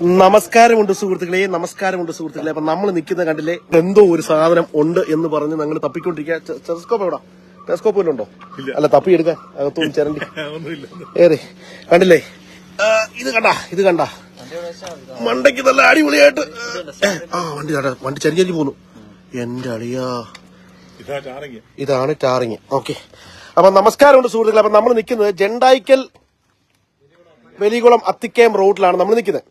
നമസ്കാരമുണ്ട് സുഹൃത്തുക്കളെ നമസ്കാരമുണ്ട് സുഹൃത്തുക്കളെ. അപ്പൊ നമ്മൾ നിൽക്കുന്ന കണ്ടില്ലേ എന്തോ ഒരു സാധനം ഉണ്ട് എന്ന് പറഞ്ഞ് ഞങ്ങൾ തപ്പിക്കൊണ്ടിരിക്കുക. ടെലസ്കോപ്പ് എവിടാ? ടെലസ്കോപ്പ് വല്ലതും ഉണ്ടോ? അല്ല തപ്പി എടുക്കാൻ അകത്തും ചിരണ്ടി. ഏറെ. കണ്ടില്ലേ? ഇത് കണ്ട ഇത് കണ്ട. മണ്ടയ്ക്ക് നല്ല അടിപൊളിയായിട്ട്. ആ വണ്ടി കണ്ട വണ്ടി ചരിഞ്ഞരിഞ്ഞ് പോന്നു. എന്റെ അളിയാ. ഇതാണ് ടാറിങ് ഓക്കെ. അപ്പൊ നമസ്കാരമുണ്ട് സുഹൃത്തുക്കളെ. അപ്പൊ നമ്മൾ നിൽക്കുന്നത് ജെണ്ടായിക്കൽ വെലികുളം അത്തിക്കയം റോഡിലാണ് നമ്മൾ നിൽക്കുന്നത്.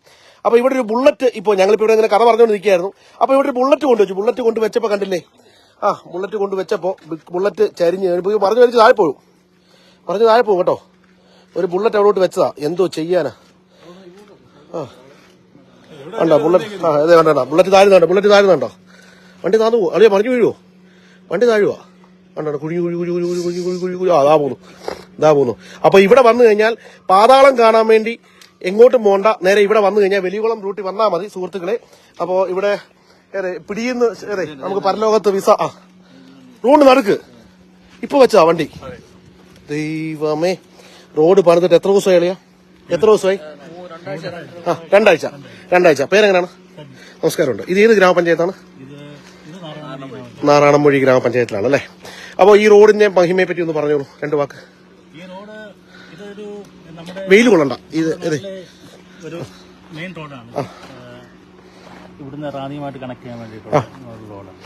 അപ്പൊ ഇവിടെ ഒരു ബുള്ളറ്റ് ഇപ്പോൾ ഞങ്ങളിപ്പോ ഇവിടെ ഇങ്ങനെ കഥ പറഞ്ഞുകൊണ്ട് നിൽക്കുകയായിരുന്നു അപ്പൊ ഇവിടെ ഒരു ബുള്ളറ്റ് കൊണ്ടുവച്ചു. ബുള്ളറ്റ് കൊണ്ട് വെച്ചപ്പോ കണ്ടില്ലേ? ആ ബുള്ളറ്റ് കൊണ്ട് വെച്ചപ്പോ ബുള്ളറ്റ് ചരിഞ്ഞ് പറഞ്ഞു വലിച്ച് താഴെ പോകും പറഞ്ഞു താഴെ പോകും കേട്ടോ. ഒരു ബുള്ളറ്റ് അവിടോട്ട് വെച്ചതാ. എന്തോ ചെയ്യാനാ? ആ. ഉണ്ടോ ബുള്ളറ്റ് ആ അതെ വേണ്ട ബുള്ളറ്റ് താഴ്ന്നുണ്ടോ ബുള്ളറ്റ് താഴ്ന്നുണ്ടോ വണ്ടി താന്നു പോകും അറിയാം പറഞ്ഞു വീഴുവോ? വണ്ടി താഴുവാ കണ്ടോ? കുഴി കുഴി കുഴി കുഴി കുഴി കുഴി കുഴി കുഴി അതാ പോകുന്നു ഇതാ പോകുന്നു അപ്പൊ ഇവിടെ വന്നു കഴിഞ്ഞാൽ പാതാളം കാണാൻ വേണ്ടി എങ്ങോട്ടും പോണ്ട. നേരെ ഇവിടെ വന്നു കഴിഞ്ഞാൽ വലിയകുളം റൂട്ടിൽ വന്നാൽ മതി സുഹൃത്തുക്കളെ. അപ്പോ ഇവിടെ പിടിയുന്ന നമുക്ക് പരലോകത്ത് വിസ ആ. റോഡ് നടക്ക്. ഇപ്പൊ വെച്ചാ വണ്ടി. ദൈവമേ. റോഡ് പറഞ്ഞിട്ട് എത്ര ദിവസമായി അളിയാ? എത്ര ദിവസമായി? രണ്ടാഴ്ച. രണ്ടാഴ്ച. പേരെങ്ങനെയാണ് നമസ്കാരമുണ്ട്. ഇത് ഏത് ഗ്രാമപഞ്ചായത്താണ്? നാറാണമ്പൊഴി ഗ്രാമപഞ്ചായത്തിലാണ് അല്ലേ? അപ്പോൾ ഈ റോഡിന്റെ മഹിമയെ പറ്റി ഒന്ന് പറഞ്ഞോളൂ. രണ്ട് വാക്ക് ഈ റോഡ് ഇതൊരു നമ്മുടെ വെയിൽ കൊള്ളണ്ട. ഇത് ഇത്. ഒരു മെയിൻ റോഡാണ് ഇവിടുന്ന് റാന്നിയുമായിട്ട് കണക്ട് ചെയ്യാൻ വേണ്ടിയിട്ടുള്ള ഒരു റോഡാണ്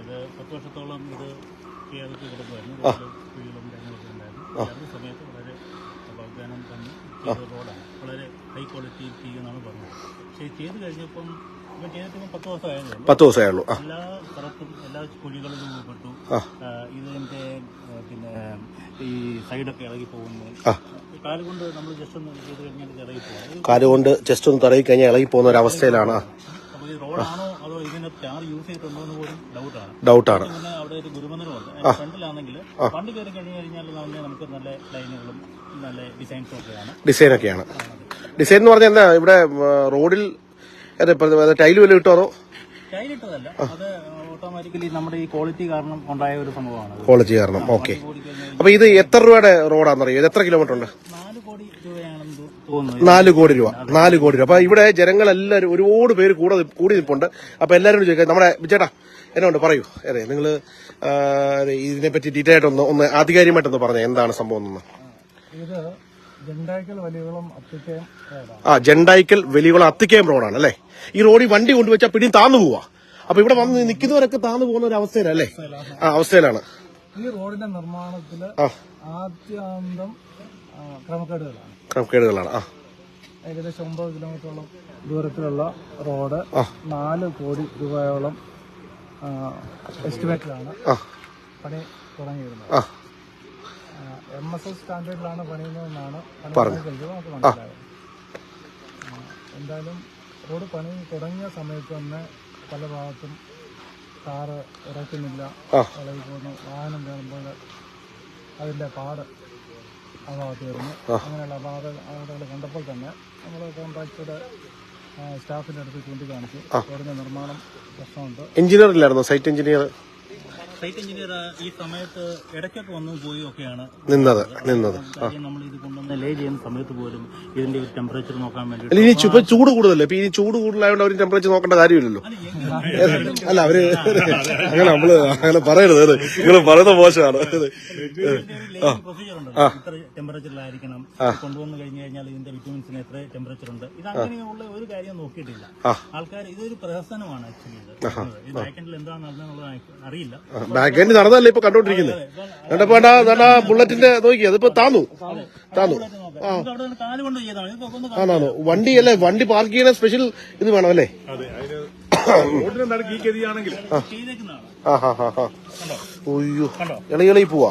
ഇത് പത്ത് വർഷത്തോളം ഇത് കേരളത്തിൽ കിടക്കുമായിരുന്നു റോഡ് കുഴികളും കാര്യങ്ങളൊക്കെ ഉണ്ടായിരുന്നു. ഈ സമയത്ത് വളരെ വാഗ്ദാനം തന്ന് ചെയ്ത റോഡാണ് വളരെ ഹൈ ക്വാളിറ്റി ചെയ്യുമെന്നാണ് പറഞ്ഞത്. പക്ഷേ ചെയ്ത് കഴിഞ്ഞപ്പം പത്ത് ദിവസമേ ഉള്ളൂ. ആ. ആ. ഇത് പിന്നെ ഈ സൈഡൊക്കെ കാലുകൊണ്ട് ജസ്റ്റ് ഒന്ന് തടവി കഴിഞ്ഞാൽ ഇളകി പോകുന്ന ഒരു അവസ്ഥയിലാണ്. ഡൗട്ടാണ് ഡിസൈൻ ഒക്കെയാണ്. ഡിസൈൻ എന്ന് പറഞ്ഞാൽ എന്താ? ഇവിടെ റോഡിൽ റോഡിൽ ടൈൽ വല്ല അതോ? ടൈലിട്ടതല്ല അത് ഓട്ടോമാറ്റിക്കലി നമ്മുടെ ഈ ക്വാളിറ്റി കാരണം ഉണ്ടായ ഒരു സംഭവമാണ്. ക്വാളിറ്റി കാരണം ഓക്കെ അപ്പൊ ഇത് എത്ര രൂപയുടെ റോഡാണെന്നറിയോ ഇത് എത്ര കിലോമീറ്റർ ഉണ്ട്? നാല് കോടി രൂപ നാല് കോടി രൂപ. അപ്പൊ ഇവിടെ ജനങ്ങളെല്ലാവരും ഒരുപാട് പേര് കൂടെ കൂടി നിൽപ്പുണ്ട് അപ്പൊ എല്ലാവരും ചോദിക്കാം നമ്മുടെ ചേട്ടാ എന്നാ ഉണ്ട്? പറയൂ. അതെ നിങ്ങൾ ഇതിനെപ്പറ്റി ഡീറ്റെയിൽ ആയിട്ടൊന്ന് ഒന്ന് ആധികാരികമായിട്ടൊന്ന് പറഞ്ഞേ എന്താണ് സംഭവം എന്ന്. ഇത് ആ ജണ്ടായിക്കൽ വലിയകുളം അത്തിക്കയം റോഡാണ് അല്ലേ? ഈ റോഡിൽ വണ്ടി കൊണ്ടുവച്ചാൽ പിടിയും താന്നു പോവാ. അപ്പൊ ഇവിടെ വന്ന് നിൽക്കുന്നവരൊക്കെ താന്നു പോകുന്ന ഒരു അവസ്ഥയിലല്ലേ ആ അവസ്ഥയിലാണ്. ഈ റോഡിന്റെ നിർമ്മാണത്തിൽ ആദ്യാന്തം ക്രമക്കേടുകളാണ്. ക്രമക്കേടുകളാണ് ആ. ഏകദേശം ഒമ്പത് കിലോമീറ്ററോളം ദൂരത്തിലുള്ള റോഡ് നാല് കോടി രൂപയോളം എസ്റ്റിമേറ്റിലാണ് പണി തുടങ്ങിയിരുന്നത്. എം എസ് എസ് സ്റ്റാൻഡേർഡിലാണ് പണിയുന്നതെന്നാണ് പണി കഴിഞ്ഞത് നമുക്ക് മനസ്സിലായത്. എന്തായാലും റോഡ് പണി തുടങ്ങിയ സമയത്ത് തന്നെ പല ഭാഗത്തും കാറ് ഇറക്കുന്നില്ല. ഇളകി പോകുന്നു. വാഹനം കാണുമ്പോൾ അതിന്റെ പാട് ആ ഭാഗത്ത് വരുന്നു. അങ്ങനെയുള്ള അപാത അവിടെ കണ്ടപ്പോൾ തന്നെ നമ്മൾ കോൺട്രാക്ടറുടെ സ്റ്റാഫിന്റെ അടുത്ത് ചൂണ്ടിക്കാണിച്ചു. റോഡിന്റെ നിർമ്മാണം പ്രശ്നമുണ്ട്. എഞ്ചിനീയർ ഇല്ലായിരുന്നു? Site engineer? സൈറ്റ് എഞ്ചിനീയർ ഈ സമയത്ത് ഇടയ്ക്കൊക്കെ വന്നു പോയി ഒക്കെയാണ്. നിന്നത് നിന്നത്. നമ്മൾ ഇത് കൊണ്ടുവന്ന് ലേ ചെയ്യുന്ന സമയത്ത് പോലും ഇതിന്റെ ഒരു ടെമ്പറേച്ചർ നോക്കാൻ വേണ്ടി ഇനി ഇപ്പൊ ചൂട് കൂടുതലല്ലേ? ഇപ്പൊ ഇനി ചൂട് കൂടുതലായതുകൊണ്ട് അവർ ടെമ്പറേച്ചർ നോക്കേണ്ട കാര്യമില്ലല്ലോ. അല്ല അവർ അങ്ങനെ നമ്മൾ അങ്ങനെ പറയരുത്. അത് നിങ്ങൾ പറയുന്ന മോശമാണ്. ഇത്ര ടെമ്പറേച്ചറിലായിരിക്കണം കൊണ്ടുവന്ന് കഴിഞ്ഞു കഴിഞ്ഞാൽ ഇതിന്റെ വിറ്റമിൻസിന് എത്ര ടെമ്പറേച്ചർ ഉണ്ട്? ഇത് അങ്ങനെയുള്ള ഒരു കാര്യം നോക്കിയിട്ടില്ല. ആൾക്കാർ ഇതൊരു പ്രഹസനമാണ് ആക്ച്വലി ഇത്. ഇത് ബാക്കെൻഡിൽ എന്താണ് നടന്നതെന്നുള്ളത് അറിയില്ല. ബാക്ക് എൻഡ് നടന്നല്ലേ ഇപ്പൊ കണ്ടോണ്ടിരിക്കുന്നത് കണ്ടപ്പോ വേണ്ട ബുള്ളറ്റിന്റെ നോക്കി അതിപ്പോ താന്നു. താന്നു. ആണോ വണ്ടി അല്ലേ വണ്ടി പാർക്ക് ചെയ്യുന്ന സ്പെഷ്യൽ ഇത് വേണം അല്ലേ? ആ. ഹാ ഹാ ഹാ. ഒയ്യോ ഇളകി പോവാ.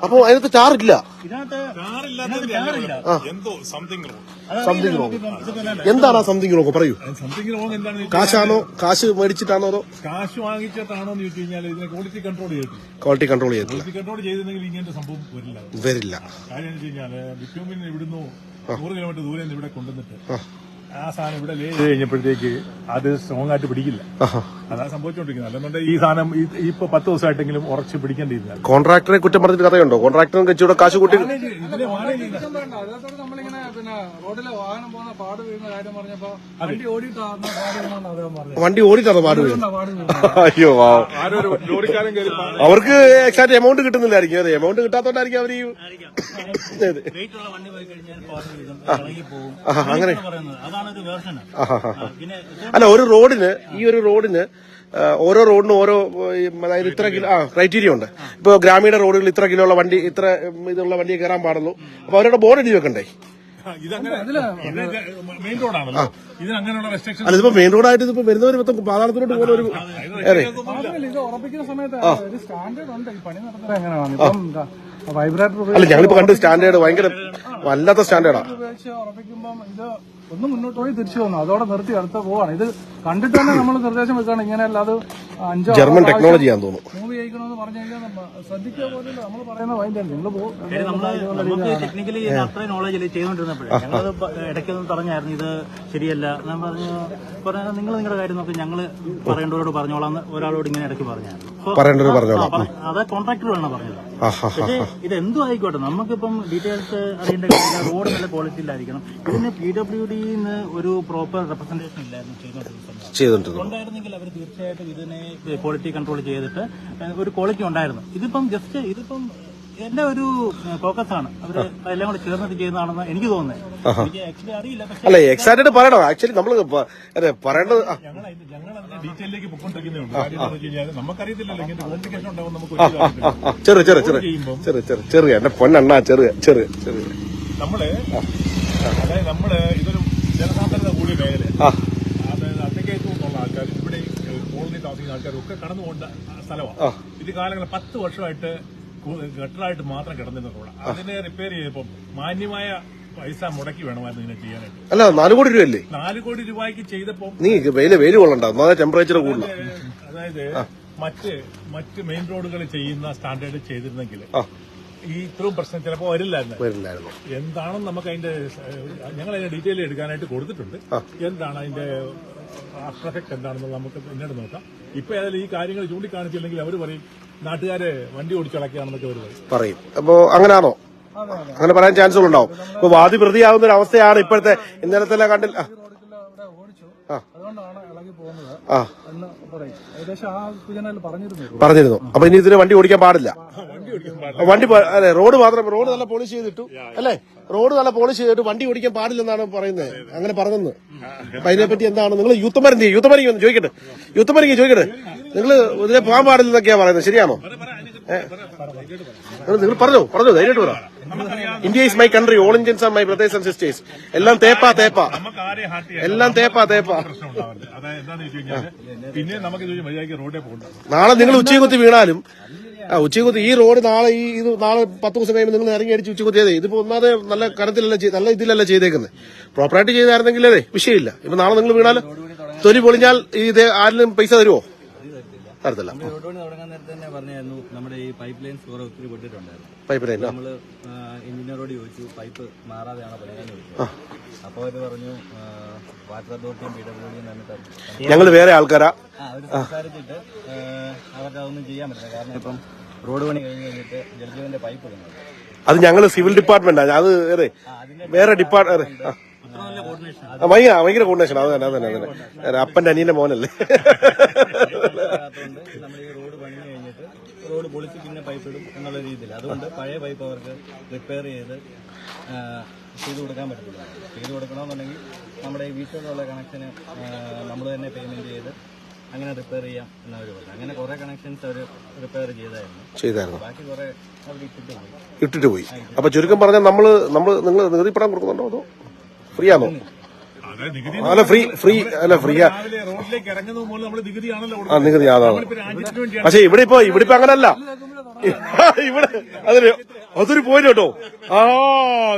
അപ്പൊ അതിനകത്ത് ചാറില്ല. എന്തോ സംതിങ് റോങ് സംതിങ് റോങ് എന്താണ് ആ സംതിങ് റോങ് പറയൂ. സംതിങ് റോങ് എന്താണെന്ന് വെച്ചാൽ കാശാണോ? കാശ് മേടിച്ചിട്ടാണോ അതോ? കാശ് വാങ്ങിച്ചിട്ടാണോ എന്ന് ചോദിച്ചു കഴിഞ്ഞാൽ ഇതിനെ ക്വാളിറ്റി കൺട്രോൾ ചെയ്തിട്ടില്ല ക്വാളിറ്റി കൺട്രോൾ ചെയ്തില്ല ക്വാളിറ്റി കൺട്രോൾ ചെയ്തിരുന്നെങ്കിൽ ഇങ്ങനത്തെ സംഭവം വരില്ല. വരില്ല. കാര്യം എന്ന് വെച്ച് കഴിഞ്ഞാൽ ബിറ്റ്യൂമിൻ ഇവിടുന്ന് നൂറ് കിലോമീറ്റർ ദൂരെ നിന്ന് ഇവിടെ കൊണ്ടുവന്നിട്ട് ആ സാധനം ഇവിടെ ലേ ചെയ്ത് കഴിഞ്ഞപ്പോഴത്തേക്ക് അത് സ്ട്രോങ് ആയിട്ട് പിടിക്കില്ല. അതാ അതാണ് സംഭവിച്ചുകൊണ്ടിരിക്കുന്നത് അല്ലെന്നുണ്ടെങ്കിൽ ഈ സാധനം ഇപ്പൊ പത്ത് ദിവസമായിട്ടെങ്കിലും ഉറച്ച് പിടിക്കേണ്ടിയിരുന്നത് കോൺട്രാക്ടറെ കുറ്റം പറഞ്ഞിട്ട് കഥയുണ്ടോ? കോൺട്രാക്ടറും കച്ചിയുടെ കാശ് കൂട്ടി ഇതിനെ മാനേജ് ചെയ്യുന്ന വേണ്ട അതിനകത്തോട് നമ്മളിങ്ങനെ പിന്നെ റോഡിലെ വാഹനം പോകുന്ന പാട് വീഴുന്ന കാര്യം പറഞ്ഞപ്പോ വണ്ടി ഓടിയിട്ടാണ് പാട് വീണെന്ന് അദ്ദേഹം പറഞ്ഞത് വണ്ടി ഓടിച്ചാണ് പാട് വീഴുന്നത് അതുകൊണ്ടാ പാട് വീഴുന്നത്? അയ്യോ വാവ്. ആരോ ഒരു ലോറിക്കാരൻ കയറി പാ- അവർക്ക് എക്സാക്ട് എമൗണ്ട് കിട്ടുന്നില്ലായിരിക്കും. അതെ എമൗണ്ട് കിട്ടാത്തോണ്ടായിരിക്കും അവർ ഈ അതെ. വെയിറ്റ് ഉള്ള വണ്ടി പോയി കഴിഞ്ഞാൽ പാസ് വീഴും. ഇളകി പോകും. ആഹാ, അങ്ങനെ. ഇതാണ് പറയുന്നത് അതാണ് ഒരു വേർഷൻ പിന്നെ അല്ല ഒരു റോഡിന് ഈ ഒരു റോഡിന് ആ, ഓരോ റോഡിനും ഓരോ ഈ, അതായത് ഇത്ര കിലോ ആ ക്രൈറ്റീരിയ ഉണ്ട്. ഇപ്പൊ ഗ്രാമീണ റോഡുകളിൽ ഇത്ര കിലോ ഉള്ള വണ്ടി ഇത്ര ഉം, ഇതുള്ള വണ്ടി കയറാൻ പാടുള്ളൂ. അപ്പൊ അവരുടെ ബോർഡ് എഴുതി വെക്കണ്ടേ? മെയിൻ റോഡാണല്ലോ ഇതിന് അങ്ങനെയുള്ള റെസ്ട്രിക്ഷൻ അല്ല ഇതിപ്പോ മെയിൻ റോഡായിട്ട് ഇതിപ്പോ വരുന്നവർ മൊത്തം പാതാളത്തിലോട്ട് പോകുന്ന ഒരു ഇത് ഉറപ്പിക്കുന്ന സമയത്ത് ഒരു സ്റ്റാൻഡേർഡ് ഉണ്ട്. ഈ പണി നടത്തുന്നത് എങ്ങനെയാണ്? ഇപ്പം വൈബ്രേറ്റർ അല്ല ഞങ്ങളിപ്പോ കണ്ട് സ്റ്റാൻഡേർഡ് ഭയങ്കര വല്ലാത്ത സ്റ്റാൻഡേർഡാ ഉപയോഗിച്ച് ഉറപ്പിക്കുമ്പം ഇത് ഒന്ന് മുന്നോട്ട് പോയി തിരിച്ചു വന്നു. അതോടെ നിർത്തി അടുത്ത പോവാണ്. ഇത് കണ്ടിട്ട് തന്നെ നമ്മൾ നിർദ്ദേശം വെക്കുകയാണ് ഇങ്ങനെയല്ല അത് അഞ്ചോ ജർമ്മൻ ടെക്നോളജി ആണെന്ന് തോന്നുന്നു. മൂവി അയക്കണമെന്ന് പറഞ്ഞു കഴിഞ്ഞാൽ ശ്രദ്ധിക്കുക പോലും നമ്മൾ പറയുന്ന വൈൻഡ് നിങ്ങൾ പോകും ടെക്നിക്കലി അത്രയും നോളജ് ഇല്ല ചെയ്തുകൊണ്ടിരുന്നപ്പോഴേ ഞങ്ങളത് ഇടയ്ക്കൊന്നും പറഞ്ഞായിരുന്നു ഇത് ശരിയല്ല. ഞാൻ പറഞ്ഞു നിങ്ങൾ നിങ്ങളുടെ കാര്യം നോക്കി ഞങ്ങൾ പറയേണ്ടവരോട് പറഞ്ഞോളാം ഒരാളോട് ഇങ്ങനെ ഇടയ്ക്ക് പറഞ്ഞായിരുന്നു. So, പറയേണ്ടവര് പറഞ്ഞോളാം. അത് കോൺട്രാക്ടർ വേണം പറഞ്ഞത്. പക്ഷേ ഇത് എന്തും ആയിക്കോട്ടെ നമുക്കിപ്പം ഡീറ്റെയിൽസ് അറിയേണ്ട കാര്യമില്ല. റോഡ് നല്ല ക്വാളിറ്റിയിലായിരിക്കണം ഇതിന് പി ഡബ്ല്യു ഒരു പ്രോപ്പർ റെപ്രസെന്റേഷൻ ഇല്ലായിരുന്നു ചെയ്തിട്ടുണ്ട്? ഉണ്ടായിരുന്നെങ്കിൽ അവർ തീർച്ചയായിട്ടും ഇതിനെ ക്വാളിറ്റി കൺട്രോൾ ചെയ്തിട്ട് ഒരു ക്വാളിറ്റി ഉണ്ടായിരുന്നു. ഇതിപ്പം ജസ്റ്റ് ഇതിപ്പം എന്റെ ഒരു ഫോക്കസ് ആണ്. അവർ എല്ലാം കൂടെ ചേർന്നിട്ട് ചെയ്യുന്നതാണെന്ന് എനിക്ക് തോന്നുന്നത് ആക്ച്വലി അറിയില്ല പക്ഷേ അല്ല എക്സാക്ട് പറയണോ? ആക്ച്വലി നമ്മൾ പറയേണ്ടത് ഡീറ്റെയിലേക്ക് നമുക്കറിയത്തില്ലല്ലോ. ഇങ്ങനെ കോംപ്ലിക്കേഷൻ ഉണ്ടാവും നമുക്ക് ചെറു ചെറു ചെറു. ചെറു ചെറു. ചെറിയ എന്റെ പൊന്നെണ്ണ ചെറിയ ചെറിയ ചെറിയ നമ്മൾ അതായത് നമ്മൾ ഇതൊരു ജനസാന്ദ്രത കൂടിയ മേഖല ആ. അതായത് നിന്നുള്ള ആൾക്കാർ ഇവിടെ കോളനി താമസിക്കുന്ന ആൾക്കാരൊക്കെ കടന്നു പോകേണ്ട സ്ഥലമാണ്. ഇത് കാലങ്ങൾ പത്ത് വർഷമായിട്ട് ഗട്ടറായിട്ട് മാത്രം കിടന്നിരുന്ന റോഡ് അതിനെ റിപ്പയർ ചെയ്തപ്പോൾ മാന്യമായ പൈസ മുടക്കി വേണമായിരുന്നു ഇതിനെ ചെയ്യാനായിട്ട്. അല്ല നാല് കോടി രൂപയല്ലേ? നാല് കോടി രൂപയ്ക്ക് ചെയ്തപ്പോ നീ വെയിൽ വെയിൽ കൊള്ളണ്ട. ഒന്നാമത് ടെമ്പറേച്ചർ കൂടുതൽ അതായത് മറ്റ് മറ്റ് മെയിൻ റോഡുകൾ ചെയ്യുന്ന സ്റ്റാൻഡേർഡ് ചെയ്തിരുന്നെങ്കിൽ ഈ ഇത്രയും പ്രശ്നം ചിലപ്പോൾ വരില്ലായിരുന്നു? വരില്ലായിരുന്നു. എന്താണെന്ന് നമുക്ക് അതിന്റെ ഞങ്ങൾ അതിന്റെ ഡീറ്റെയിൽ എടുക്കാനായിട്ട് കൊടുത്തിട്ടുണ്ട്. എന്താണ് അതിന്റെ ആഫ്റ്റർ എഫക്ട് എന്താണെന്ന് നമുക്ക് പിന്നീട് നോക്കാം. ഇപ്പൊ ഏതായാലും ഈ കാര്യങ്ങൾ ചൂണ്ടിക്കാണിച്ചില്ലെങ്കിൽ അവർ പറയും നാട്ടുകാരെ വണ്ടി ഓടിച്ചടക്കുകയാണെന്നൊക്കെ അവർ പറയും. പറയും. അപ്പോ അങ്ങനാണോ? അങ്ങനെ പറയാൻ ചാൻസുകൾ ഉണ്ടാവും ഇപ്പൊ വാദി പ്രതിയാവുന്ന ഒരു അവസ്ഥയാണ് ഇപ്പോഴത്തെ ഇന്നലത്തെ കണ്ടില്ല. അതുകൊണ്ടാണ് പറഞ്ഞിരുന്നു. അപ്പൊ ഇനി ഇതിന് വണ്ടി ഓടിക്കാൻ പാടില്ല. വണ്ടി അല്ലെ അതെ റോഡ് മാത്രം റോഡ് നല്ല പോളിഷ് ചെയ്തിട്ടു. അല്ലേ? റോഡ് നല്ല പോളിഷ് ചെയ്തിട്ട് വണ്ടി ഓടിക്കാൻ പാടില്ലെന്നാണ് പറയുന്നത് അങ്ങനെ പറഞ്ഞത് അപ്പൊ അതിനെപ്പറ്റി എന്താണ്? നിങ്ങൾ യൂത്തമരന്തി യൂത്തമരിക്ക് ഒന്ന് ചോദിക്കട്ടെ? യൂത്തമരിക്ക് ചോദിക്കട്ടെ? നിങ്ങൾ ഇതിനെ പോകാൻ പാടില്ലെന്നൊക്കെയാ പറയുന്നത്. ശരിയാണോ? നിങ്ങൾ പറഞ്ഞോ പറഞ്ഞോ ധൈര്യമായിട്ട് പറ. India is my country all Indians are my brothers and sisters എല്ലാം തേപ്പാ തേപ്പാ. എല്ലാം തേപ്പാ തേപ്പാ. പിന്നെ നമുക്ക് നാളെ നിങ്ങൾ ഉച്ചകുത്തി വീണാലും ആ ഉച്ചകുത്തി ഈ റോഡ് നാളെ ഈ ഇത് നാളെ പത്ത് ദിവസം കഴിയുമ്പോൾ നിങ്ങൾ ഇറങ്ങി അടിച്ച് ഉച്ചകുത്തി ചെയ്തേ. ഇതിപ്പോ ഒന്നാതെ നല്ല കരത്തിലല്ല നല്ല ഇതിലല്ല ചെയ്തേക്കുന്നത്. പ്രോപ്പറായിട്ട് ചെയ്തായിരുന്നെങ്കിൽ അതെ വിഷയമില്ല. ഇപ്പൊ നാളെ നിങ്ങൾ വീണാൽ തൊലി പൊളിഞ്ഞാൽ ഇത് ആരിലും പൈസ തരുമോ തരത്തില്ല പറഞ്ഞായിരുന്നു നമ്മുടെ ഈ പൈപ്പ് ലൈൻസ് കുറെ ഒത്തിരി പൊട്ടിയിട്ടുണ്ടായിരുന്നു പൈപ്പ് ലൈൻ നമ്മൾ എഞ്ചിനീയറോട് ചോദിച്ചു പൈപ്പ് മാറാതെയാണ് ചോദിച്ചു. അപ്പോൾ അവർ പറഞ്ഞു വാട്ടർ അതോറിറ്റിയും പി ഡബ്ല്യു ഡിയും ഞങ്ങൾ വേറെ ആൾക്കാരാ. അവർ സംസാരിച്ചിട്ട് അവർക്ക് അതൊന്നും ചെയ്യാൻ പറ്റില്ല. കാരണം ഇപ്പം റോഡ് പണി കഴിഞ്ഞ് കഴിഞ്ഞിട്ട് ജലജീവന്റെ പൈപ്പ് അത് ഞങ്ങൾ സിവിൽ ഡിപ്പാർട്ട്മെന്റ് അത് വേറെ വേറെ ഡിപ്പാർട്ട്മെന്റ് ഭയങ്കര ഭയങ്കര കോർഡിനേഷൻ അത് തന്നെ അത് തന്നെ അത് തന്നെ. അപ്പന്റെ അനിയന്റെ മോനല്ലേ? റോഡ് പണി കഴിഞ്ഞിട്ട് റോഡ് പൊളിച്ച് പിന്നെ പൈപ്പ് ഇടും എന്നുള്ള രീതിയിൽ അതുകൊണ്ട് പഴയ പൈപ്പ് അവർക്ക് റിപ്പയർ ചെയ്ത് ചെയ്ത് കൊടുക്കാൻ പറ്റത്തില്ല. ചെയ്ത് കൊടുക്കണമെന്നുണ്ടെങ്കിൽ നമ്മുടെ ഈ വീട്ടിലുള്ള കണക്ഷന് നമ്മൾ തന്നെ പേയ്മെന്റ് ചെയ്ത് അങ്ങനെ റിപ്പയർ ചെയ്യാം എന്നവർ പറഞ്ഞു. അങ്ങനെ കുറെ കണക്ഷൻസ് അവർ റിപ്പയർ ചെയ്തായിരുന്നു. ചെയ്തായിരുന്നു. ബാക്കി കുറെ അവർ ഇട്ടിട്ട് പോയി. ഇട്ടിട്ട് പോയി. അപ്പൊ ചുരുക്കം പറഞ്ഞാൽ നമ്മൾ നമ്മൾ നിങ്ങൾ നികുതി പണം കൊടുക്കുന്നുണ്ടോ അതോ? ഫ്രീ ആണോ അല്ല ഫ്രീ ഫ്രീ അല്ല ഫ്രീ ആ. നികുതി അതാണ്. പക്ഷെ ഇവിടെ ഇപ്പൊ ഇവിടെ ഇപ്പൊ അങ്ങനല്ല. ഇവിടെ അതൊരു അതൊരു പോയിന്റ് കേട്ടോ. ആ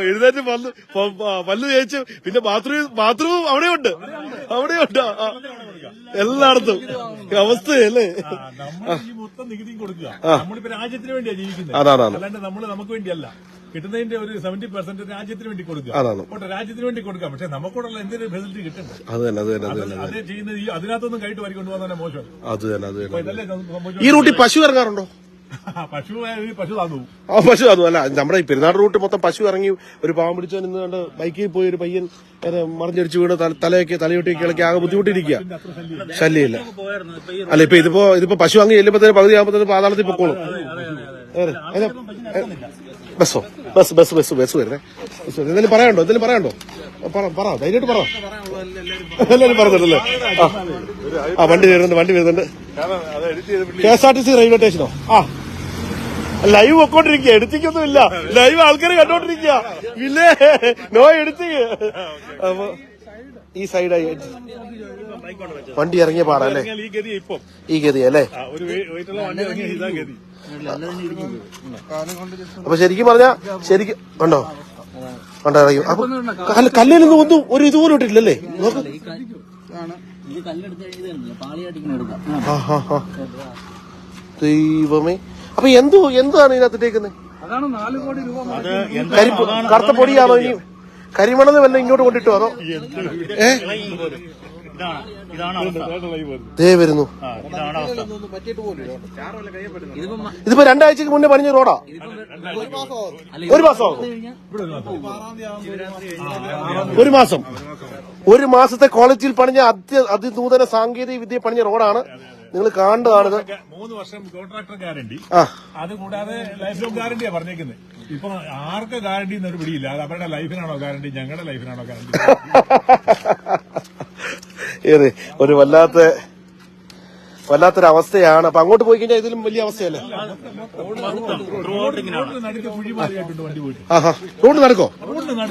എഴുന്നേറ്റ് പല്ല് ചേച്ചു പല്ല് തേച്ച് പിന്നെ ബാത്റൂം ബാത്റൂം അവിടെയുണ്ട്. അവിടെയുണ്ട്. അവിടെ ഉണ്ട് എല്ലായിടത്തും. അവസ്ഥയല്ലേ? നമ്മൾ ഈ മൊത്തം നികുതിയും കൊടുക്കുക. നമ്മളിപ്പോ രാജ്യത്തിന് വേണ്ടിയാ ജീവിക്കുന്നത്. അതാണ് കിട്ടുന്നതിന്റെ ഒരു സെവന്റി പെർസെന്റ് രാജ്യത്തിന് വേണ്ടി കൊടുക്കുക. രാജ്യത്തിന് വേണ്ടി കൊടുക്കാം. പക്ഷെ നമുക്കൂടുള്ള എന്തെങ്കിലും ഫെസിലിറ്റി കിട്ടുന്നത് അത് തന്നെ അത് തന്നെ അത് തന്നെ അത് ചെയ്യുന്നത് ഈ അതിനകത്തൊന്നും കൈട്ട് വരി കൊണ്ടുപോകാൻ മോശം അത് തന്നെ അത് തന്നെ ഈ റൂട്ടിൽ പശു ഇറങ്ങാറുണ്ടോ? പശു പശു താന്നു. ആ പശു അതും അല്ല നമ്മുടെ ഈ പെരുന്നാട് റൂട്ട് മൊത്തം പശു ഇറങ്ങി ഒരു പാവം പിടിച്ചു നിന്ന് കണ്ട് ബൈക്കിൽ പോയി ഒരു പയ്യൻ മറിഞ്ഞടിച്ചു വീണ് തലയൊക്കെ തലയൊട്ടി കിളക്കി ആകെ ബുദ്ധിമുട്ടിരിക്കുക ശല്യമില്ല. ഈ അല്ല ഇപ്പൊ ഇതിപ്പോ ഇതിപ്പോ പശു അങ്ങ് ചെല്ലുമ്പോ പകുതി ആകുമ്പോ പാതാളത്തിൽ പൊക്കോളും. ബസ്സോ? ബസ് ബസ് ബസ് ബസ് വരുന്നേ. ബസ് വരുന്നത് എന്തെങ്കിലും പറയാണ്ടോ എന്തെങ്കിലും പറയാണ്ടോ പറ പറ. ധൈര്യമായിട്ട് പറ. എല്ലാവരും പറഞ്ഞിട്ടല്ലേ ആ. ആ വണ്ടി വരുന്നുണ്ട് വണ്ടി വരുന്നുണ്ട്. K S R T C railway സ്റ്റേഷനോ? ആ. ലൈവ് പൊക്കോണ്ടിരിക്കുക എടുത്തിക്കൊന്നും ഇല്ല. ലൈവ് ആൾക്കാർ കണ്ടോണ്ടിരിക്കുക ഇല്ലേ? നോ എടുത്തി അപ്പൊ ഈ സൈഡായി. വണ്ടി ഇറങ്ങിയ പാടല്ലേ ഈ ഗതി അല്ലേ? അപ്പൊ ശരിക്കും പറഞ്ഞ ശരിക്കും കണ്ടോ? കണ്ടോ അപ്പൊ കല്ലിൽ നിന്ന് ഒന്നും ഒരു ഇതുപോലും ഇട്ടില്ലല്ലേ നോക്ക്. ദൈവമേ. അപ്പൊ എന്തോ എന്താണ് ഇതിനകത്തിട്ടേക്കുന്നത് അതാണ് നാല് കോടി രൂപ കരി കറുത്ത പൊടിയാണോ ഇനി? കരിമണന്ന് വല്ല ഇങ്ങോട്ട് കൊണ്ടിട്ടോ അതോ? ഏ? ഇതാണ് ഇതാണ് അവസ്ഥ ദേ വരുന്നു. ഇതിപ്പോ രണ്ടാഴ്ചക്ക് മുന്നേ പണിഞ്ഞ റോഡാ? ഒരു മാസം ഒരു മാസം ഒരു മാസത്തെ ക്വാളിറ്റിയിൽ പണിഞ്ഞ അത്യ അതിനൂതന സാങ്കേതിക വിദ്യ പണിഞ്ഞ റോഡാണ് നിങ്ങൾ കാണുന്നതാണ് മൂന്ന് വർഷം കോൺട്രാക്ടർ ഗ്യാരണ്ടി. ആ. അത് കൂടാതെ ലൈഫ് ലോങ് ഗ്യാരണ്ടിയാ പറഞ്ഞേക്കുന്നത് ഇപ്പൊ ആർക്ക് ഗ്യാരണ്ടി എന്നൊരു പിടിയില്ല. അത് അവരുടെ ലൈഫിനാണോ ഗ്യാരണ്ടി? ഞങ്ങളുടെ ലൈഫിനാണോ ഗ്യാരണ്ടി? ഏത്? ഒരു വല്ലാത്ത വല്ലാത്തൊരവസ്ഥയാണ്. അപ്പൊ അങ്ങോട്ട് പോയി കഴിഞ്ഞാൽ ഇതിലും വലിയ അവസ്ഥയല്ലേ? റോഡ് നടക്കോ?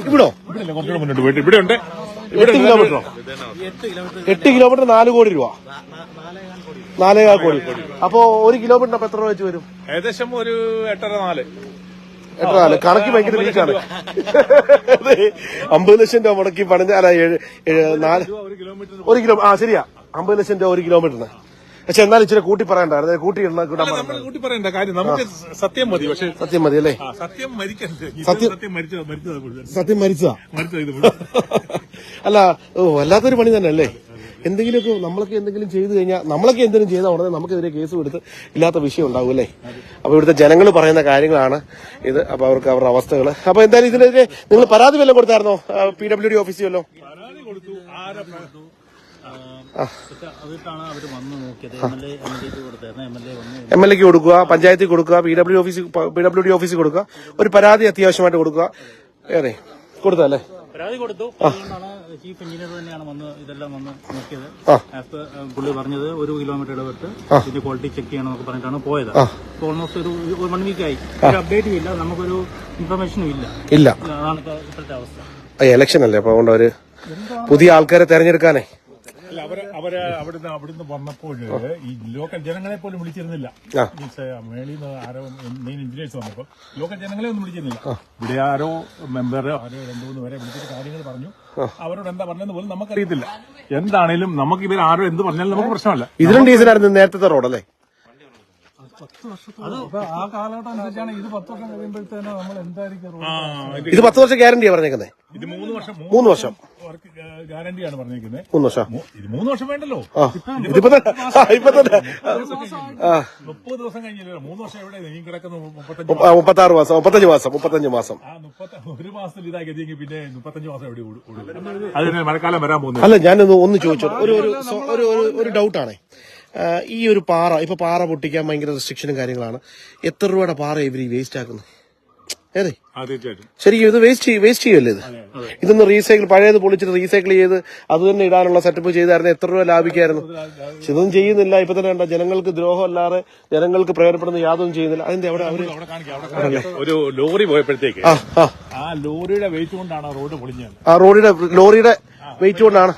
ഇവിടോ? ഇവിടെ ഉണ്ട് എട്ട് കിലോമീറ്ററോ? എട്ട് കിലോമീറ്റർ നാല് കോടി രൂപ. നാലേകാൽ കോടി. അപ്പോ ഒരു കിലോമീറ്ററിന് അപ്പൊ എത്ര രൂപ വെച്ച് വരും? ഏകദേശം ഒരു എട്ടര നാല്. നാല് കണക്ക് ഭയങ്കര വീക്കാണ് അമ്പത് ലക്ഷം രൂപ. മുടക്കി പണിഞ്ഞ അല്ല നാല് ഒരു കിലോമീറ്റർ ഒരു കിലോ ആ ശരിയാ. അമ്പത് ലക്ഷം രൂപ ഒരു കിലോമീറ്ററിന് പക്ഷെ എന്നാലും ഇച്ചിരി കൂട്ടി പറയണ്ടായിരുന്നു. കൂട്ടി പറയണ്ട കാര്യം. നമുക്ക് സത്യം മതി പക്ഷെ സത്യം മതി അല്ലേ? സത്യം മരിക്കരുത് സത്യം- സത്യം മരിച്ചത് സത്യം മരിച്ചതാ. അല്ല ഓ വല്ലാത്തൊരു പണി തന്നെ അല്ലേ എന്തെങ്കിലുമൊക്കെ നമ്മളൊക്കെ എന്തെങ്കിലും ചെയ്തു കഴിഞ്ഞാൽ നമ്മളൊക്കെ എന്തെങ്കിലും ചെയ്താൽ ഉടനെ നമുക്കെതിരെ കേസ് കൊടുത്ത് ഇല്ലാത്ത വിഷയം ഉണ്ടാവും അല്ലേ? അപ്പൊ ഇവിടുത്തെ ജനങ്ങൾ പറയുന്ന കാര്യങ്ങളാണ് ഇത്. അപ്പൊ അവർക്ക് അവരുടെ അവസ്ഥകൾ. അപ്പൊ എന്തായാലും ഇതിനെതിരെ നിങ്ങൾ പരാതി വല്ലതും കൊടുത്തായിരുന്നോ? പി ഡബ്ല്യു ഡി ഓഫീസിൽ വല്ലോ എൽ എക്ക് എം എൽ എക്ക് കൊടുക്കുക പഞ്ചായത്തിൽ കൊടുക്കുക പി ഡബ്ല്യു ഓഫീസിൽ പി ഡബ്ല്യു ഡി ഓഫീസിൽ കൊടുക്കുക. ഒരു പരാതി അത്യാവശ്യമായിട്ട് കൊടുക്കുക. അതെ കൊടുത്തല്ലേ പരാതി കൊടുത്തു. അതുകൊണ്ടാണ് ചീഫ് എഞ്ചിനീയർ തന്നെയാണ് വന്ന് ഇതെല്ലാം വന്ന് നോക്കിയത്. ആസ് പുള്ളി പറഞ്ഞത് ഒരു കിലോമീറ്റർ ഇതിന്റെ ക്വാളിറ്റി ചെക്ക് ചെയ്യണമെന്നൊക്കെ പറഞ്ഞിട്ടാണ് പോയത്. ഓൾമോസ്റ്റ് ഒരു ഒരു വൺ വീക്ക് ആയി. ഒരു അപ്ഡേറ്റും ഇല്ല. നമുക്കൊരു ഇൻഫർമേഷനും ഇല്ല. ഇല്ല. അതാണ് ഇപ്പോഴത്തെ അവസ്ഥ. ഇലക്ഷൻ അല്ലേ? അപ്പൊ അതുകൊണ്ട് അവർ പുതിയ ആൾക്കാരെ തെരഞ്ഞെടുക്കാനേ. അല്ല അവർ അവർ അവിടുന്ന് അവിടുന്ന് വന്നപ്പോഴ് ഈ ലോക്കൽ ജനങ്ങളെ പോലും വിളിച്ചിരുന്നില്ല. മീൻസ് മേളിൽ നിന്ന് ആരോ മെയിൻ എഞ്ചിനീയേഴ്സ് വന്നപ്പോൾ ലോക്കൽ ജനങ്ങളെ ഒന്നും വിളിച്ചിരുന്നില്ല. ഇവിടെ ആരോ മെമ്പർ ആരോ രണ്ടു മൂന്ന് പേരെ വിളിച്ചിട്ട് കാര്യങ്ങൾ പറഞ്ഞു. അവരോട് എന്താ പറഞ്ഞെന്ന് പോലും നമുക്കറിയത്തില്ല എന്താണേലും നമുക്ക് ഇവർ ആരോ എന്ത് പറഞ്ഞാലും നമുക്ക് പ്രശ്നമല്ല. ഇതിലും ഡീസലായിരുന്നു നേരത്തെ റോഡ് അപ്പൊ ആ കാലഘട്ടം അനുസരിച്ചാണ് ഇത് പത്ത് വർഷം കഴിയുമ്പോഴത്തേനും നമ്മൾ എന്തായിരിക്കും ഇത് പത്ത് വർഷം ഗ്യാരണ്ടിയാ പറഞ്ഞേക്കുന്നത് ഇത് മൂന്ന് വർഷം മൂന്ന് വർഷം. വർക്ക് ഗ്യാരണ്ടിയാണ് മൂന്ന് വർഷം. ഇത് മൂന്ന് വർഷം വേണ്ടല്ലോ. ഇതിപ്പോ തന്നെ മുപ്പത് ദിവസം കഴിഞ്ഞില്ലല്ലോ മൂന്ന് വർഷം എവിടെ? നീ കിടക്കുന്ന മുപ്പത്തി ആറ് മാസം. മുപ്പത്തഞ്ച് മാസം മുപ്പത്തഞ്ച് മാസം. ഒരു മാസത്തിൽ ഇതാക്കി പിന്നെ മുപ്പത്തഞ്ച് മാസം എവിടെ. അതിന് മഴക്കാലം വരാൻ പോകുന്നത് അല്ല ഞാനൊന്ന് ഒന്ന് ചോദിച്ചു. ഒരു ഒരു- ഒരു ഡൗട്ടാണ് ഈ ഒരു പാറ ഇപ്പൊ പാറ പൊട്ടിക്കാൻ ഭയങ്കര റെസ്ട്രിക്ഷനും കാര്യങ്ങളാണ്. എത്ര രൂപയുടെ പാറ ഇവർ ഈ വേസ്റ്റ് ആക്കുന്നത് ഏതേ? തീർച്ചയായിട്ടും ശരിക്കും ഇത് വേസ്റ്റ് വേസ്റ്റ് ചെയ്യല്ലേ ഇത്? ഇതൊന്ന് റീസൈക്കിൾ പഴയത് പൊളിച്ചിട്ട് റീസൈക്കിൾ ചെയ്ത് അത് തന്നെ ഇടാനുള്ള സെറ്റപ്പ് ചെയ്തായിരുന്നു. എത്ര രൂപ ലാഭിക്കായിരുന്നു? പക്ഷെ ഇതൊന്നും ചെയ്യുന്നില്ല. ഇപ്പൊ തന്നെ കണ്ട ജനങ്ങൾക്ക് ദ്രോഹം അല്ലാതെ ജനങ്ങൾക്ക് പ്രയോജനപ്പെടുന്ന യാതൊന്നും ചെയ്യുന്നില്ല. അതിന്റെ അവിടെ അവർ. ഒരു ലോറി പോയപ്പോഴത്തേക്ക് ആ ലോറിയുടെ വെയിറ്റ് കൊണ്ടാണ് റോഡ് പൊളിഞ്ഞത്. ആ റോഡിയുടെ ലോറിയുടെ വെയിറ്റ് കൊണ്ടാണ്.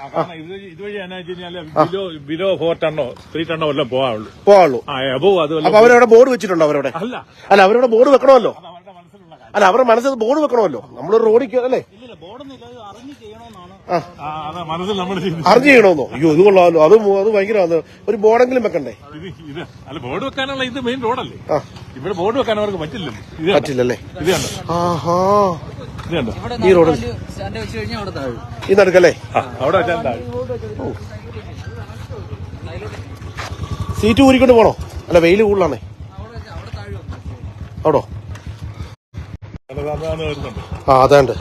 ഇതുവഴി എന്നാ വെച്ച് കഴിഞ്ഞാൽ ബിലോ ബിലോ ഫോർ ടണ്ണോ ത്രീ ടണ്ണോ വല്ലതും പോകാവുള്ളൂ. പോവാള്ളൂ ആ എബോ അത് വല്ല അപ്പൊ അവരവിടെ ബോർഡ് വെച്ചിട്ടുണ്ടോ അവരവിടെ? അല്ല. അല്ല അവരവിടെ ബോർഡ് വെക്കണമല്ലോ. അല്ല അവരുടെ മനസ്സിൽ ബോർഡ് വെക്കണമല്ലോ. നമ്മൾ റോഡിൽ അല്ലേ അറിഞ്ഞ് ചെയ്യണമെന്നോ അയ്യോ ഇത് കൊള്ളാമല്ലോ അത് അത് ഭയങ്കര ഒരു ബോർഡെങ്കിലും വെക്കണ്ടേ? അല്ല ബോർഡ് വെക്കാനുള്ള ഇത് മെയിൻ റോഡല്ലേ. ഇവിടെ ബോർഡ് വെക്കാൻ അവർക്ക് പറ്റില്ലല്ലോ. പറ്റില്ലല്ലേ? ഇത് കണ്ടോ? ആഹാ. ഈ റോഡ് വെച്ച് കഴിഞ്ഞാൽ അവിടെ താഴും. ഈ നടുക്കല്ലേ? അവിടെ സീറ്റ് ഊരിക്കൊണ്ട് പോണോ? അല്ല വെയിൽ കൂടുതലാണേ. അവിടോ ആ അതാണ്ട്.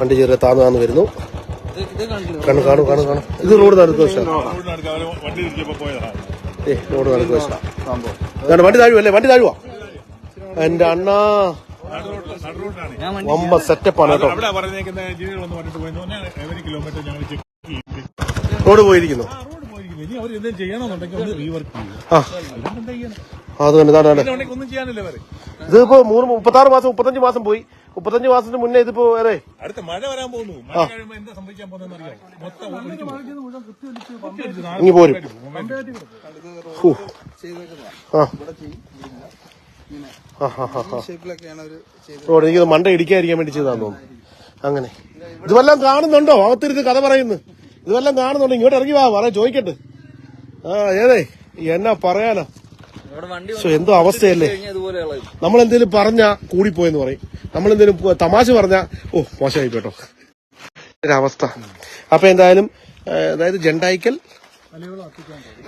വണ്ടി ചെറിയ താന്ന് താന്ന് വരുന്നു. കണ്ണു കാണു കാണു കാണു. കാണു ഇത് റോഡ് നടുക്ക് വെച്ചാ റോഡിനടുത്ത് അവർ വണ്ടി ഏ റോഡ് നടുക്ക് വെച്ചാ ഇതാണ് വണ്ടി താഴുവല്ലേ? വണ്ടി താഴുവാ? എന്റെ അണ്ണാ. വമ്പ സെറ്റപ്പാണ് കേട്ടോ. റോഡ് പോയിരിക്കുന്നു. അത് തന്നെ ഇതാണ് ഇതിപ്പോ മൂന്ന് മുപ്പത്താറ് മാസം മുപ്പത്തഞ്ച് മാസം പോയി. മുപ്പത്തഞ്ച് മാസത്തിന് മുന്നേ ഇതിപ്പോ വേറെ അടുത്ത മഴ വരാൻ പോകുന്നു. ഇനി പോരും. ആ. റോഡ് എനിക്ക് മണ്ട ഇടിക്കാതിരിക്കാൻ വേണ്ടി ചെയ്താന്ന് തോന്നുന്നു. അങ്ങനെ. ഇതുവെല്ലാം കാണുന്നുണ്ടോ? അകത്തിരുന്ന് കഥ പറയുന്നു. ഇതുവെല്ലാം കാണുന്നുണ്ടോ? ഇങ്ങോട്ട് ഇറങ്ങി വാ പറ ചോദിക്കട്ടെ. ആ ഏതേ? എന്നാ പറയാനാ? സോ എന്തോ അവസ്ഥയല്ലേ? നമ്മൾ എന്തേലും പറഞ്ഞ കൂടിപ്പോയെന്ന് പറയും. നമ്മൾ എന്തേലും തമാശ പറഞ്ഞ ഓ മോശമായി കേട്ടോ. ഒരവസ്ഥ അപ്പൊ എന്തായാലും അതായത് ജണ്ടായിക്കൽ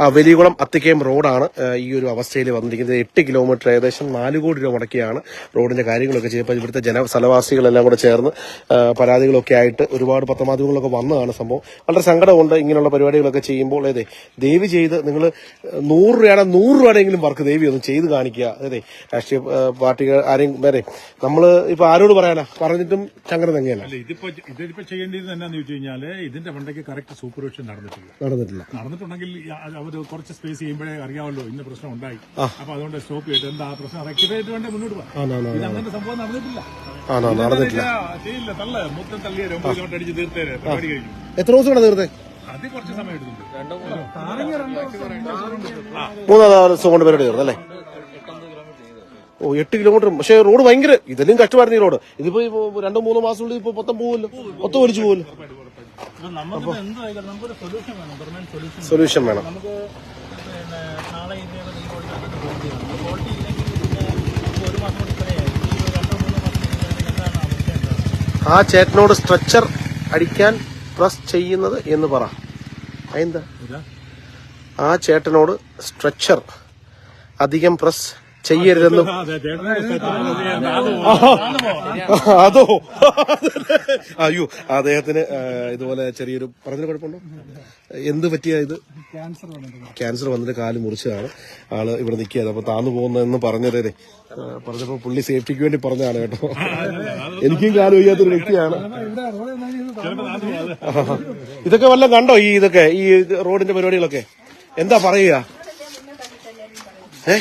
ആ വലിയകുളം അത്തിക്കയം റോഡാണ് ഈ ഒരു അവസ്ഥയിൽ വന്നിരിക്കുന്നത്. എട്ട് കിലോമീറ്റർ ഏകദേശം നാല് കോടി രൂപ മുടക്കിയാണ് റോഡിന്റെ കാര്യങ്ങളൊക്കെ ചെയ്തപ്പോൾ ഇവിടുത്തെ ജന സ്ഥലവാസികളെല്ലാം കൂടെ ചേർന്ന് പരാതികളൊക്കെ ആയിട്ട് ഒരുപാട് പത്രമാധ്യമങ്ങളൊക്കെ വന്നതാണ് സംഭവം. വളരെ സങ്കടമുണ്ട് ഇങ്ങനെയുള്ള പരിപാടികളൊക്കെ ചെയ്യുമ്പോൾ. അതെ ദയവ് ചെയ്ത് നിങ്ങൾ നൂറ് രൂപയാണ് നൂറ് രൂപയുടെയെങ്കിലും വർക്ക് ദേവി ഒന്ന് ചെയ്ത് കാണിക്കുക. അതെ രാഷ്ട്രീയ പാർട്ടികൾ ആരെയും വേറെ നമ്മൾ ഇപ്പൊ ആരോട് പറയാനാ? പറഞ്ഞിട്ടും ചങ്കര തന്നെയല്ല അല്ല ഇതിപ്പോ ഇതിപ്പോ ചെയ്യേണ്ടത് എന്നാന്ന് ചോദിച്ചു കഴിഞ്ഞാൽ ഇതിന്റെ പണ്ടൊക്കെ കറക്റ്റ് സൂപ്പർവിഷൻ നടന്നിട്ടില്ല. നടന്നിട്ടില്ല. നടന്നിട്ടുണ്ടെങ്കിൽ അവർ കുറച്ച് സ്പേസ് ചെയ്യുമ്പോഴേ അറിയാമല്ലോ ഇന്ന പ്രശ്നം ഉണ്ടായി. അപ്പൊ അതുകൊണ്ട് സ്റ്റോപ്പ് ചെയ്തിട്ട് എന്താ ആ പ്രശ്നം? റെക്ടിഫൈറ്റ് വേണ്ട മുന്നോട്ട് ഇത് അങ്ങനത്തെ സംഭവം നടന്നിട്ടില്ല. ആണോ നടന്നിട്ടില്ല. ഇല്ല, ചെയ്യില്ല തള്ള. മൊത്തം തള്ളിയ ഒമ്പത് കിലോമീറ്റർ അടിച്ച് തീർത്തേരെ പരിപാടി കഴിഞ്ഞു. എത്ര തീർത്തേ? അത് കുറച്ച് സമയം എടുത്തിട്ടുണ്ട് മൂന്നാം ദിവസം കൊണ്ട് പരിപാടി ഓ എട്ട് കിലോമീറ്റർ പക്ഷേ റോഡ് ഭയങ്കര ഇതെല്ലാം കഷ്ടമായിരുന്നു ഈ റോഡ്. ഇതിപ്പോ രണ്ടോ മൂന്നോ മാസത്തിനുള്ളിൽ ഇപ്പൊ മൊത്തം പോകുമല്ലോ മൊത്തം ഒലിച്ചു പോകുമല്ലോ സൊല്യൂഷൻ വേണം നമുക്ക് നാളെ ആ ചേട്ടനോട് സ്ട്രെച്ചർ അടിക്കാൻ പ്രസ് ചെയ്യുന്നത് എന്ന് പറ. അതെന്താ? ആ ചേട്ടനോട് സ്ട്രെച്ചർ അധികം പ്രസ് ചെയ്യരുതെന്നും. അതെ അയ്യോ അദ്ദേഹത്തിന് ഇതുപോലെ ചെറിയൊരു പറഞ്ഞ കുഴപ്പമുണ്ടോ? എന്ത് പറ്റിയ ഇത്? ക്യാൻസർ വന്നിട്ട് കാൽ മുറിച്ചതാണ്. ആൾ ഇവിടെ നിൽക്കിയത് അപ്പൊ താന്നു പോകുന്നതെന്ന് പറഞ്ഞതേ പറഞ്ഞപ്പോ പുള്ളി സേഫ്റ്റിക്ക് വേണ്ടി പറഞ്ഞതാണ് കേട്ടോ. എനിക്കും കാൽ വയ്യാത്തൊരു വ്യക്തിയാണ്. ഇതൊക്കെ വല്ലതും കണ്ടോ ഈ ഇതൊക്കെ? ഈ റോഡിന്റെ പരിപാടികളൊക്കെ? എന്താ പറയുക? ഏ?